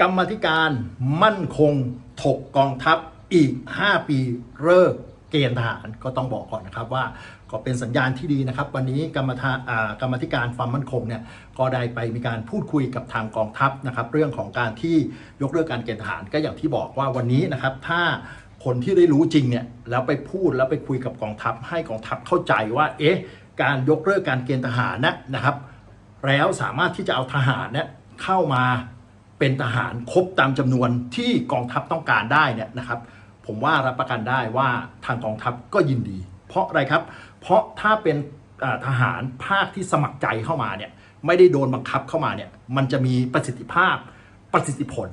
กรรมธิการมั่นคงถกกองทัพอีก 5 ปีเลิกเกณฑ์ทหารก็ต้องบอกก่อนนะครับว่าก็เป็นสัญญาณที่ดีนะครับ วันนี้กรรมธากรรมธิการความมั่นคงเนี่ยก็ได้ไปมีการพูดคุยกับทางกองทัพนะครับ เรื่องของการที่ยกเลิกการเกณฑ์ทหารก็อย่างที่บอกว่าวันนี้นะครับ ถ้าคนที่ได้รู้จริงเนี่ยแล้วไปพูดแล้วไปคุยกับกองทัพ ให้กองทัพเข้าใจว่าเอ๊ะการยกเลิกการเกณฑ์ทหารนะนะครับ แล้วสามารถที่จะเอาทหารเนี่ยเข้ามา เป็นทหารครบตามจำนวนที่กองทัพต้องการได้เนี่ยนะครับ ผมว่ารับประกันได้ว่าทางกองทัพก็ยินดี เพราะอะไรครับ เพราะถ้าเป็นทหารภาคที่สมัครใจเข้ามาเนี่ยไม่ได้โดนบังคับเข้ามาเนี่ยมันจะมีประสิทธิภาพประสิทธิผล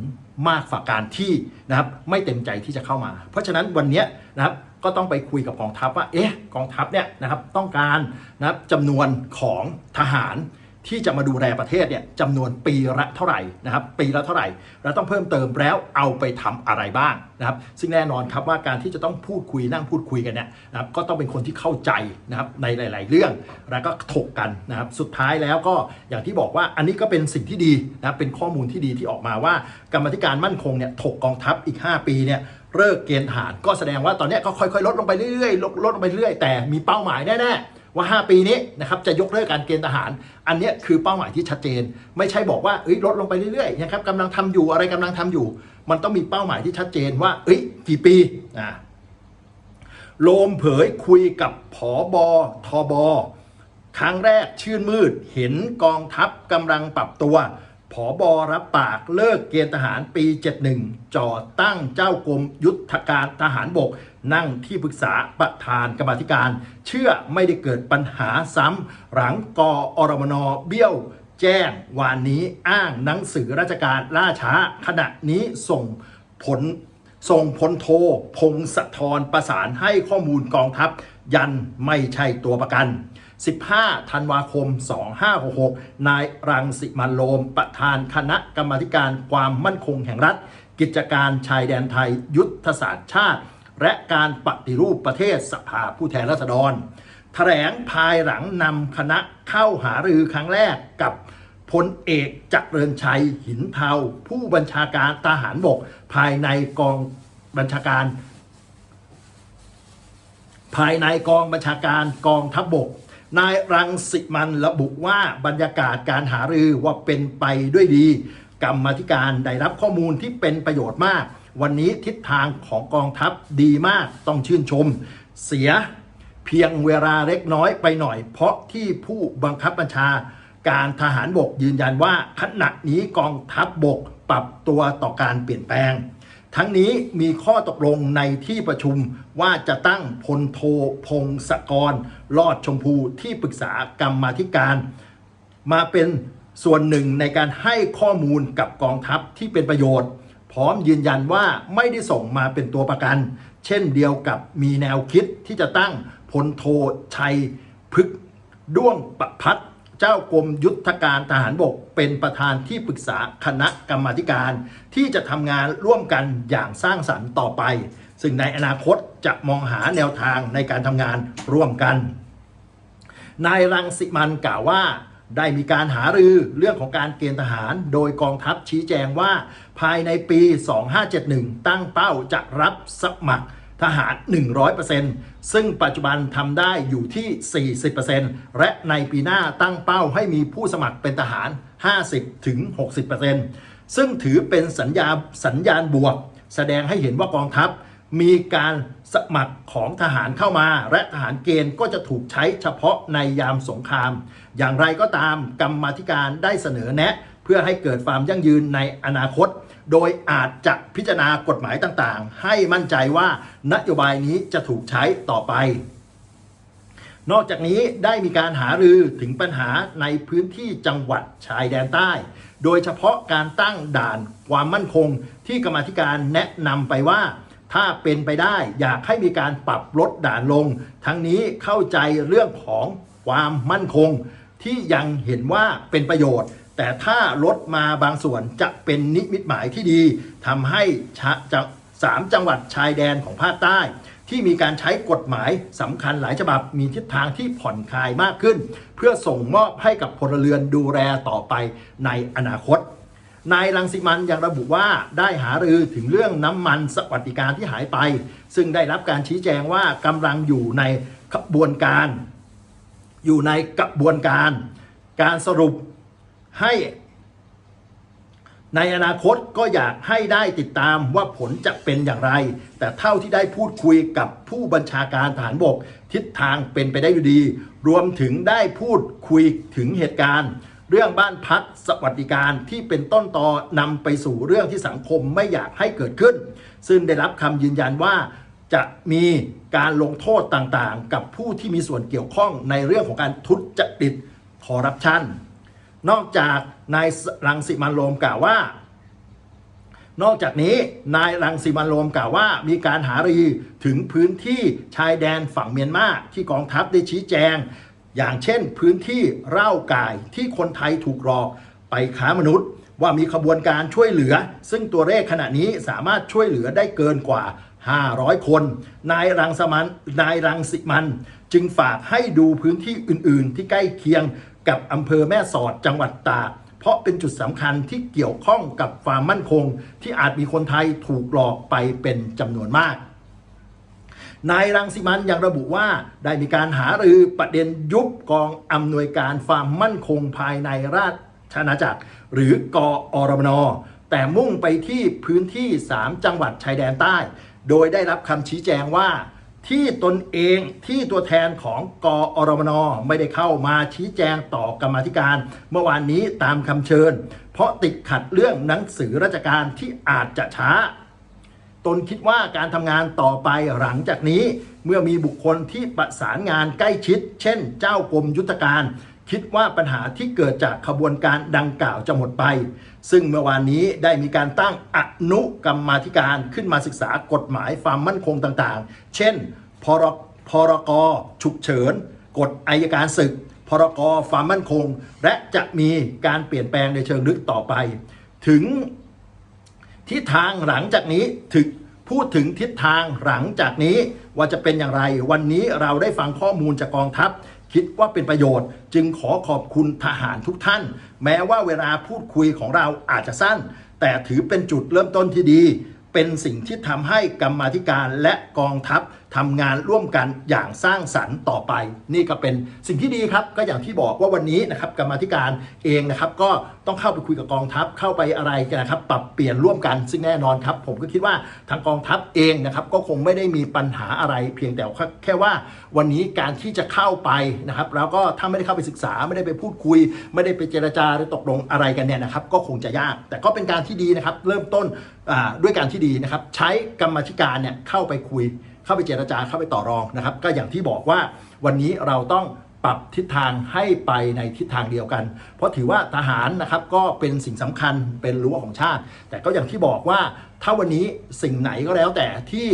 มากกว่าการที่นะครับไม่เต็มใจที่จะเข้ามา เพราะฉะนั้นวันนี้นะครับก็ต้องไปคุยกับกองทัพว่าเอ๊ะกองทัพเนี่ยนะครับต้องการนะครับจำนวนของทหาร ที่จะมาดูแลประเทศเนี่ยจำนวนปีละเท่าไหร่นะครับปีละเท่าไหร่ แล้วต้องเพิ่มเติมแล้วเอาไปทำอะไรบ้างนะครับซึ่งแน่นอนครับว่าการที่จะต้องพูดคุยนั่งพูดคุยกันเนี่ยนะครับก็ต้องเป็นคนที่เข้าใจนะครับในหลาย ๆ เรื่อง แล้วก็ถกกันนะครับสุดท้ายแล้วก็อย่างที่บอกว่าอันนี้ก็เป็นสิ่งที่ดีนะครับเป็นข้อมูลที่ดีที่ออกมาว่า กรรมธิการมั่นคงเนี่ยถกกองทัพอีก 5 ปีเนี่ยเลิกเกณฑ์ทหารก็แสดงว่าตอนเนี้ยก็ค่อย ๆ ลดลงไปเรื่อยๆลดลดลงไปเรื่อยแต่มีเป้าหมายแน่ๆ ว่า 5 ปีนี้นะครับจะยกเลิกการเกณฑ์ทหาร อันนี้คือเป้าหมายที่ชัดเจน ไม่ใช่บอกว่าเอ้ยลดลงไปเรื่อยๆนะครับกำลังทำอยู่อะไรกำลังทำอยู่ มันต้องมีเป้าหมายที่ชัดเจนว่า เอ้ยกี่ปีอ่าโลมเผยคุยกับผอบอทอบอครั้งแรกชื่นมืดเห็นกองทัพกำลังปรับตัวผอบอรับปากเลิกเกณฑ์ทหารปี 71 จ่อตั้งเจ้ากรมยุทธการทหารบก นั่งที่ปรึกษาประธานกรรมธิการ เชื่อไม่ได้เกิดปัญหาซ้ำหลังกออรมนเบี้ยวแจ้งวานนี้อ้างหนังสือราชการล่าช้า ขณะนี้ส่งผลส่งพลโทพงศธรประสานให้ข้อมูลกองทัพ ยันไม่ใช่ตัวประกัน 15 ธันวาคม 2566 นายรังสิมันโรมประธานคณะกรรมธิการความมั่นคงแห่งรัฐ กิจการชายแดนไทย ยุทธศาสตร์ชาติ และการปฏิรูปประเทศสภาผู้แทนราษฎรแถลงภายหลังนำคณะเข้าหารือครั้งแรกกับพลเอกจักรเริญชัยหินเทาผู้บัญชาการทหารบกภายในกองบัญชาการ ภายในกองบัญชาการกองทัพบบก นายรังสิมันระบุว่าบรรยากาศการหารือว่าเป็นไปด้วยดี กรรมธิการได้รับข้อมูลที่เป็นประโยชน์มาก วันนี้ทิศทางของกองทัพดีมากต้องชื่นชม เสียเพียงเวลาเล็กน้อยไปหน่อย เพราะที่ผู้บังคับบัญชาการทหารบกยืนยันว่าขณะนี้กองทัพบบกปรับตัวต่อการเปลี่ยนแปลง ทั้งนี้มีข้อตกลงในที่ประชุมว่าจะตั้งพลโทพงศกรรอดชมพูที่ปรึกษากรรมาธิการ มาเป็นส่วนหนึ่งในการให้ข้อมูลกับกองทัพที่เป็นประโยชน์ พร้อมยืนยันว่าไม่ได้ส่งมาเป็นตัวประกัน เช่นเดียวกับมีแนวคิดที่จะตั้งพลโทชัยพฤกด้วงประพัฒเจ้ากรมยุทธการทหารบก เป็นประธานที่ปรึกษาคณะกรรมาการ ที่จะทำงานร่วมกันอย่างสร้างสรรค์ต่อไป ซึ่งในอนาคตจะมองหาแนวทางในการทำงานร่วมกันนายรังสิมันกล่าวว่า ได้มีการหารือเรื่องของการเกณฑ์ทหาร โดยกองทัพชี้แจงว่า ภายในปี 2571 ตั้งเป้าจะรับสมัครทหาร 100%ซึ่งปัจจุบันทำได้อยู่ที่ 40%และในปีหน้าตั้งเป้าให้มีผู้สมัครเป็นทหาร 50-60%ซึ่งถือเป็นสัญญาสัญญาณบวก แสดงให้เห็นว่ากองทัพ มีการสมัครของทหารเข้ามา และทหารเกณฑ์ก็จะถูกใช้เฉพาะในยามสงคราม อย่างไรก็ตามกรรมธิการได้เสนอแนะ เพื่อให้เกิดความยั่งยืนในอนาคต โดยอาจจะพิจารณากฎหมายต่างๆ ให้มั่นใจว่านโยบายนี้จะถูกใช้ต่อไป นอกจากนี้ได้มีการหารือถึงปัญหาในพื้นที่จังหวัดชายแดนใต้โดยเฉพาะการตั้งด่านความมั่นคงที่กรรมธิการแนะนำไปว่า ถ้าเป็นไปได้อยากให้มีการปรับลดด่านลง ทั้งนี้เข้าใจเรื่องของความมั่นคง ที่ยังเห็นว่าเป็นประโยชน์ แต่ถ้าลดมาบางส่วนจะเป็นนิมิตหมายที่ดีทำให้ชะจะสามจังหวัดชายแดนของภาคใต้ ที่มีการใช้กฎหมายสำคัญหลายฉบับมีทิศทางที่ผ่อนคลายมากขึ้น เพื่อส่งมอบให้กับพลเรือนดูแลต่อไปในอนาคต นายรังสิมันยังระบุว่าได้หารือถึงเรื่องน้ำมันสวัสดิการที่หายไป ซึ่งได้รับการชี้แจงว่ากำลังอยู่ในกระบวนการ อยู่ในกระบวนการ การสรุปให้ในอนาคตก็อยากให้ได้ติดตามว่าผลจะเป็นอย่างไร แต่เท่าที่ได้พูดคุยกับผู้บัญชาการฐานบก ทิศทางเป็นไปได้อยู่ดี รวมถึงได้พูดคุยถึงเหตุการณ์ เรื่องบ้านพักสวัสดิการที่เป็นต้นตอนำไปสู่เรื่องที่สังคมไม่อยากให้เกิดขึ้น ซึ่งได้รับคำยืนยันว่าจะมีการลงโทษต่างๆ กับผู้ที่มีส่วนเกี่ยวข้องในเรื่องของการทุจริตคอร์รัปชันนอกจากนายรังสิมันโรมกล่าวว่า นอกจากนี้นายรังสิมันโรมกล่าวว่า มีการหารือถึงพื้นที่ชายแดนฝั่งเมียนมาที่กองทัพได้ชี้แจง อย่างเช่นพื้นที่เร่ากายที่คนไทยถูกหลอกไปค้ามนุษย์ ว่ามีขบวนการช่วยเหลือ ซึ่งตัวเลขขณะนี้สามารถช่วยเหลือได้เกินกว่า 500 คน นายรังสมันนายรังสิมัน จึงฝากให้ดูพื้นที่อื่น ๆ ที่ใกล้เคียงกับอำเภอแม่สอดจังหวัดตากเพราะเป็นจุดสำคัญที่เกี่ยวข้องกับความมั่นคง ที่อาจมีคนไทยถูกหลอกไปเป็นจำนวนมาก นายรังสิมันยังระบุว่าได้มีการหารือประเด็นยุบกองอำนวยการความมั่นคงภายในราชอาณาจักร หรือกอรมน แต่มุ่งไปที่พื้นที่ 3 จังหวัดชายแดนใต้ โดยได้รับคำชี้แจงว่า ที่ตนเองที่ตัวแทนของกอรมน ไม่ได้เข้ามาชี้แจงต่อกรรมาธิการ เมื่อวานนี้ตามคำเชิญ เพราะติดขัดเรื่องหนังสือราชการที่อาจจะช้า ตนคิดว่าการทำงานต่อไปหลังจากนี้ เมื่อมีบุคคลที่ประสานงานใกล้ชิด เช่น เจ้ากรมยุทธการ คิดว่าปัญหาที่เกิดจากขบวนการดังกล่าวจะหมดไป ซึ่งเมื่อวานนี้ได้มีการตั้งอนุกรรมาธิการขึ้นมาศึกษากฎหมายความมั่นคงต่างๆ เช่น พรพรกฉุกเฉิน กฎอายการศึก พรกความมั่นคง และจะมีการเปลี่ยนแปลงในเชิงลึกต่อไป ถึง ทิศทางหลังจากนี้ถึงพูดถึงทิศทางหลังจากนี้ว่าจะเป็นอย่างไร วันนี้เราได้ฟังข้อมูลจากกองทัพ คิดว่าเป็นประโยชน์ จึงขอขอบคุณทหารทุกท่าน แม้ว่าเวลาพูดคุยของเราอาจจะสั้น แต่ถือเป็นจุดเริ่มต้นที่ดี เป็นสิ่งที่ทำให้กรรมาธิการและกองทัพ ทำงานร่วมกันอย่างสร้างสรรค์ต่อไป นี่ก็เป็นสิ่งที่ดีครับ ก็อย่างที่บอกว่าวันนี้นะครับกรรมธิการเองนะครับ ก็ต้องเข้าไปคุยกับกองทัพเข้าไปอะไรกันนะครับ ปรับเปลี่ยนร่วมกันซึ่งแน่นอนครับ ผมก็คิดว่าทางกองทัพเองนะครับ ก็คงไม่ได้มีปัญหาอะไร เพียงแต่แค่ว่าวันนี้การที่จะเข้าไปนะครับ แล้วก็ถ้าไม่ได้เข้าไปศึกษาไม่ได้ไปพูดคุย ไม่ได้ไปเจรจาหรือตกลงอะไรกันเนี่ยนะครับ ก็คงจะยาก แต่ก็เป็นการที่ดีนะครับ เริ่มต้นด้วยการที่ดีนะครับ ใช้กรรมธิการเนี่ยเข้าไปคุย เข้าไปเจรจาเข้าไปต่อรองนะครับ ก็อย่างที่บอกว่าวันนี้เราต้องปรับทิศทางให้ไปในทิศทางเดียวกัน เพราะถือว่าทหารนะครับก็เป็นสิ่งสำคัญเป็นรั้วของชาติ แต่ก็อย่างที่บอกว่าถ้าวันนี้สิ่งไหนก็แล้วแต่ที่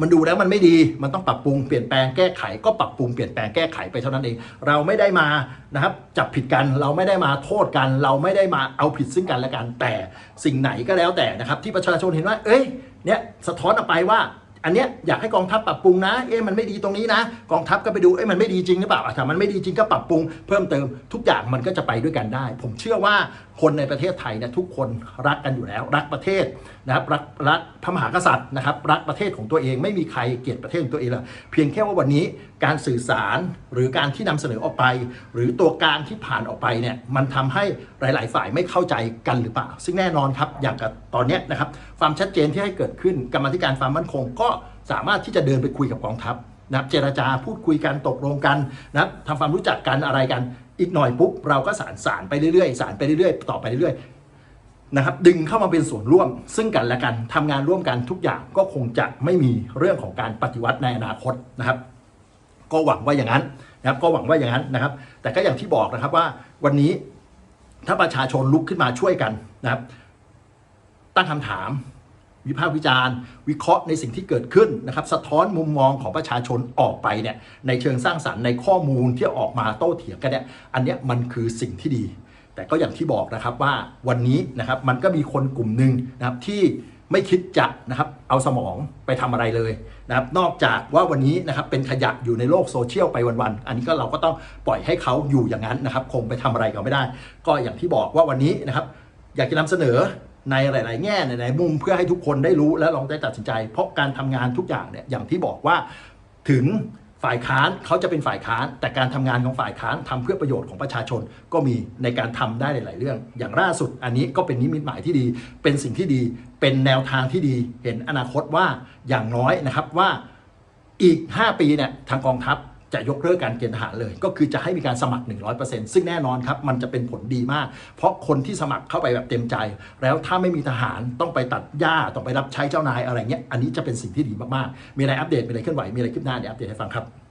มันดูแล้วมันไม่ดี มันต้องปรับปรุงเปลี่ยนแปลงแก้ไข ก็ปรับปรุงเปลี่ยนแปลงแก้ไขไปเท่านั้นเอง เราไม่ได้มานะครับจับผิดกัน เราไม่ได้มาโทษกัน เราไม่ได้มาเอาผิดซึ่งกันและกัน แต่สิ่งไหนก็แล้วแต่นะครับที่ประชาชนเห็นว่า เอ้ย เนี่ยสะท้อนออกไปว่า อันเนี้ยอยากให้กองทัพปรับปรุงนะ เอ๊ะมันไม่ดีตรงนี้นะ กองทัพก็ไปดู เอ๊ะมันไม่ดีจริงหรือเปล่าอะถ้ามันไม่ดีจริงก็ปรับปรุง เพิ่มเติมทุกอย่างมันก็จะไปด้วยกันได้ ผมเชื่อว่า คนในประเทศไทยเนี่ยทุกคนรักกันอยู่แล้ว รักประเทศนะครับรักรักพระมหากษัตริย์นะครับ รักประเทศของตัวเองไม่มีใครเกลียดประเทศของตัวเองหรอกเพียงแค่ว่าวันนี้การสื่อสารหรือการที่นำเสนอออกไป หรือตัวการที่ผ่านออกไปเนี่ยมันทำให้หลาย ๆ ฝ่ายไม่เข้าใจกันหรือเปล่า ซึ่งแน่นอนครับอย่างกับตอนนี้นะครับความชัดเจนที่ให้เกิดขึ้นกรรมธิการความมั่นคง ก็สามารถที่จะเดินไปคุยกับกองทัพ นะครับเจรจาพูดคุยกันตกลงกันนะครับทำความรู้จักกันอะไรกัน อีกหน่อยปุ๊บเราก็สารสารไปเรื่อยๆสารไปเรื่อยๆต่อไปเรื่อยๆนะครับดึงเข้ามาเป็นส่วนร่วม ซึ่งกันและกันทำงานร่วมกันทุกอย่างก็คงจะไม่มีเรื่องของการปฏิวัติในอนาคตนะครับ ก็หวังว่าอย่างนั้นนะครับก็หวังว่าอย่างนั้นนะครับ แต่ก็อย่างที่บอกนะครับว่าวันนี้ถ้าประชาชนลุกขึ้นมาช่วยกันนะครับ ตั้งคำถาม วิพากษ์วิจารณ์ วิเคราะห์ในสิ่งที่เกิดขึ้นนะครับสะท้อนมุมมองของประชาชนออกไปเนี่ยในเชิงสร้างสรรค์ในข้อมูลที่ออกมาโต้เถียงกันเนี่ยอันเนี้ยมันคือสิ่งที่ดี แต่ก็อย่างที่บอกนะครับว่าวันนี้นะครับมันก็มีคนกลุ่มหนึ่งนะครับที่ไม่คิดจะนะครับเอาสมองไปทำอะไรเลยนะครับนอกจากว่าวันนี้นะครับเป็นขยะอยู่ในโลกโซเชียลไปวันๆอันนี้ก็เราก็ต้องปล่อยให้เขาอยู่อย่างนั้นนะครับ คงไปทำอะไรเขาไม่ได้ ก็อย่างที่บอกว่าวันนี้นะครับ อยากจะนำเสนอ ในหลาย ๆ แง่ในหลายมุมเพื่อให้ทุกคนได้รู้และลองได้ตัดสินใจ เพราะการทำงานทุกอย่างเนี่ยอย่างที่บอกว่าถึงฝ่ายค้านเขาจะเป็นฝ่ายค้าน แต่การทำงานของฝ่ายค้านทำเพื่อประโยชน์ของประชาชนก็มีในการทำได้หลาย ๆ เรื่อง อย่างล่าสุดอันนี้ก็เป็นนิมิตหมายที่ดี เป็นสิ่งที่ดี เป็นแนวทางที่ดี เห็นอนาคตว่าอย่างน้อยนะครับว่าอีก 5 ปีเนี่ยทางกองทัพ จะยกเลิกการเกณฑ์ทหารเลย ก็คือจะให้มีการสมัคร 100%ซึ่งแน่นอนครับมันจะเป็นผลดีมาก เพราะคนที่สมัครเข้าไปแบบเต็มใจ แล้วถ้าไม่มีทหารต้องไปตัดหญ้าต้องไปรับใช้เจ้านายอะไรเงี้ยอันนี้จะเป็นสิ่งที่ดีมากๆมีอะไรอัปเดตมีอะไรเคลื่อนไหวมีอะไรคืบหน้าเดี๋ยวอัปเดตให้ฟังครับ